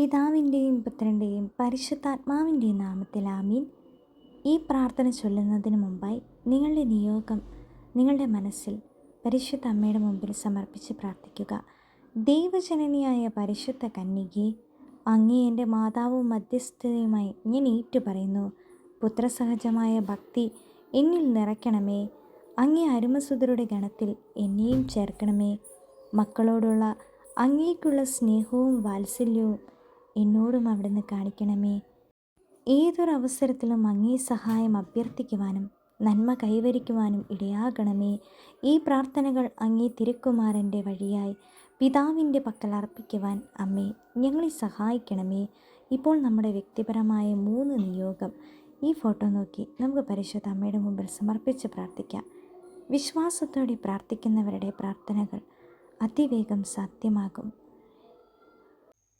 പിതാവിന്റെയും പുത്രന്റെയും പരിശുദ്ധാത്മാവിന്റെയും നാമത്തിൽ ആമീൻ. ഈ പ്രാർത്ഥന ചൊല്ലുന്നതിന് മുമ്പായി നിങ്ങളുടെ നിയോഗം നിങ്ങളുടെ മനസ്സിൽ പരിശുദ്ധ അമ്മയുടെ മുമ്പിൽ സമർപ്പിച്ച് പ്രാർത്ഥിക്കുക. ദൈവജനനിയായ പരിശുദ്ധ കന്യകയെ അങ്ങേ എന്റെ മാതാവും മധ്യസ്ഥതയുമായി ഞാൻ ഏറ്റുപറയുന്നു. പുത്രസഹജമായ ഭക്തി എന്നിൽ നിറയ്ക്കണമേ. അങ്ങേ അരുമസുതരുടെ ഗണത്തിൽ എന്നെയും ചേർക്കണമേ. മക്കളോടുള്ള അങ്ങേക്കുള്ള സ്നേഹവും വാത്സല്യവും എന്നോടും അവിടുന്ന് കാണിക്കണമേ. ഏതൊരവസരത്തിലും അങ്ങേ സഹായം അഭ്യർത്ഥിക്കുവാനും നന്മ കൈവരിക്കുവാനും ഇടയാകണമേ. ഈ പ്രാർത്ഥനകൾ അങ്ങേ തിരുക്കുമാരന്റെ വഴിയായി പിതാവിന്റെ പക്കൽ അർപ്പിക്കുവാൻ അമ്മേ ഞങ്ങളെ സഹായിക്കണമേ. ഇപ്പോൾ നമ്മുടെ വ്യക്തിപരമായ മൂന്ന് നിയോഗം. ഈ ഫോട്ടോ നോക്കി നമുക്ക് പരിശുദ്ധ അമ്മയുടെ മുമ്പിൽ സമർപ്പിച്ച് പ്രാർത്ഥിക്കാം. വിശ്വാസത്തോടെ പ്രാർത്ഥിക്കുന്നവരുടെ പ്രാർത്ഥനകൾ അതിവേഗം സാധ്യമാകും.